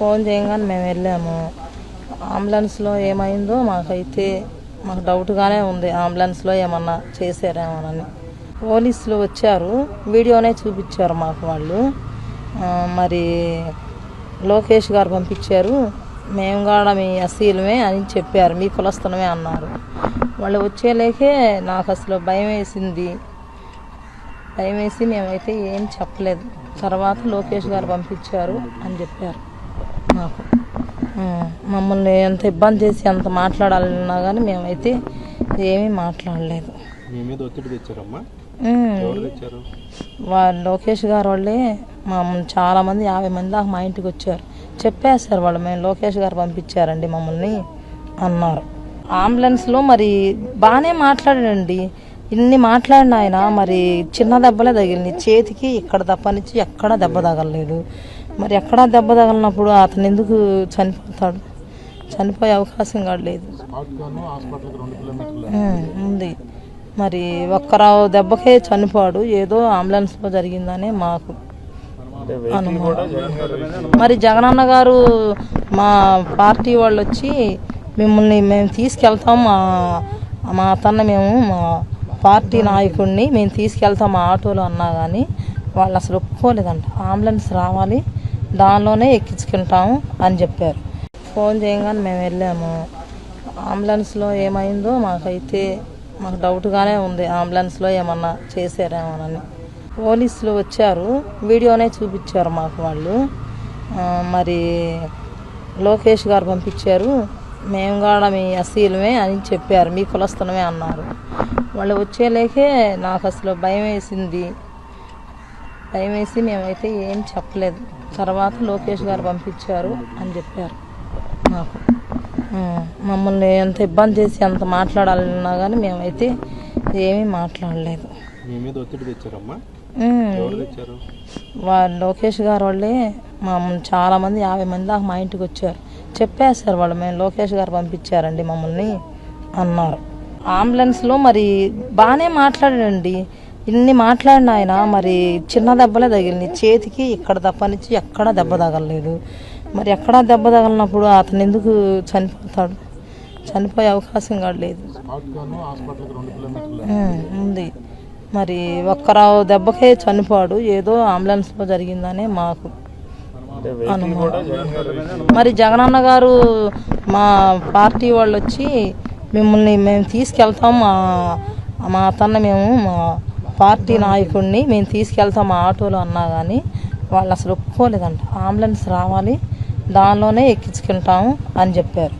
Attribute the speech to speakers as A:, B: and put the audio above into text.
A: Phone చేయగానే మేము వెళ్ళాము. అంబులెన్స్లో ఏమైందో మాకైతే మాకు డౌట్గానే ఉంది. అంబులెన్స్లో ఏమన్నా చేశారేమోనని. పోలీసులు వచ్చారు. వీడియోనే చూపించారు మాకు వాళ్ళు. మరి లోకేష్ గారు పంపించారు. మేము కూడా మీ అసీలమే అని చెప్పారు. మీ కులస్థలమే అన్నారు. వాళ్ళు వచ్చేలేకే నాకు అసలు భయం వేసింది. భయం వేసి మేమైతే ఏం చెప్పలేదు. తర్వాత లోకేష్ గారు పంపించారు అని చెప్పారు. మాకు మమ్మల్ని ఎంత ఇబ్బంది చేసి ఎంత మాట్లాడాలన్నా కానీ మేమైతే ఏమీ మాట్లాడలేదు. వాళ్ళు లోకేష్ గారు వాళ్ళే మా చాలా మంది యాభై మంది దాకా మా ఇంటికి వచ్చారు. చెప్పేశారు వాళ్ళు మేము లోకేష్ గారు పంపించారండి మమ్మల్ని అన్నారు. అంబులెన్స్లో మరి బాగానే మాట్లాడాడండి ఇన్ని మాట్లాడిన ఆయన మరి చిన్న దెబ్బలే తగిలింది చేతికి ఇక్కడ తప్పనిచ్చి ఎక్కడా దెబ్బ తగలలేదు. మరి ఎక్కడా దెబ్బ తగలినప్పుడు అతను ఎందుకు చనిపోతాడు? చనిపోయే అవకాశం కూడా లేదు. ఉంది. మరి ఒక్కరావు దెబ్బకే చనిపోడు. ఏదో అంబులెన్స్లో జరిగిందనే మాకు అనుమానం. మరి జగనన్న గారు మా పార్టీ వాళ్ళు వచ్చి మిమ్మల్ని మేము తీసుకెళ్తాం. మా మా అతన్ని మేము మా పార్టీ నాయకుడిని మేము తీసుకెళ్తాం మా ఆటోలో అన్నా కానీ వాళ్ళు అసలు ఒప్పుకోలేదంట. అంబులెన్స్ రావాలి. దానిలోనే ఎక్కించుకుంటాము అని చెప్పారు. ఫోన్ చేయగానే మేము వెళ్ళాము. అంబులెన్స్లో ఏమైందో మాకైతే మాకు డౌట్గానే ఉంది. అంబులెన్స్లో ఏమన్నా చేశారేమోనని. పోలీసులు వచ్చారు. వీడియోనే చూపించారు మాకు వాళ్ళు. మరి లోకేష్ గారు పంపించారు. మేము కూడా మీ అసీలమే అని చెప్పారు. మీ కులస్థలమే అన్నారు. వాళ్ళు వచ్చేలేకే నాకు అసలు భయం వేసింది. భయం వేసి మేమైతే ఏం చెప్పలేదు. తర్వాత లోకేష్ గారు పంపించారు అని చెప్పారు. మాకు. మమ్మల్ని ఎంత ఇబ్బంది చేసి ఎంత మాట్లాడాలన్నా కానీ మేమైతే ఏమీ మాట్లాడలేదు. వాళ్ళు లోకేష్ గారు వాళ్ళే మా చాలా మంది యాభై మంది దాకా మా ఇంటికి వచ్చారు. చెప్పేశారు వాళ్ళు మేము లోకేష్ గారు పంపించారండి మమ్మల్ని అన్నారు. అంబులెన్స్లో మరి బాగానే మాట్లాడాడండి. ఇన్ని మాట్లాడిన ఆయన మరి చిన్న దెబ్బలే తగిలింది. చేతికి ఇక్కడ తప్పనిచ్చి ఎక్కడా దెబ్బ తగలలేదు. మరి ఎక్కడా దెబ్బ తగలినప్పుడు అతను ఎందుకు చనిపోతాడు? చనిపోయే అవకాశం కూడా లేదు.
B: హాస్పిటల్కి రెండు కిలోమీటర్లు.
A: ఉమ్, ఉంది. మరి ఒక్కరావు దెబ్బకే చనిపోడు. ఏదో అంబులెన్స్లో జరిగిందనే మాకు అనుమానం. మరి జగనన్న గారు మా పార్టీ వాళ్ళు వచ్చి మిమ్మల్ని మేము తీసుకెళ్తాం. మా మా అతన్ని మేము మా పార్టీ నాయకుడిని మేము తీసుకెళ్తాం మా ఆటోలో అన్నా కానీ వాళ్ళు అసలు ఒప్పుకోలేదంట. అంబులెన్స్ రావాలి దానిలోనే ఎక్కించుకుంటాము అని చెప్పారు.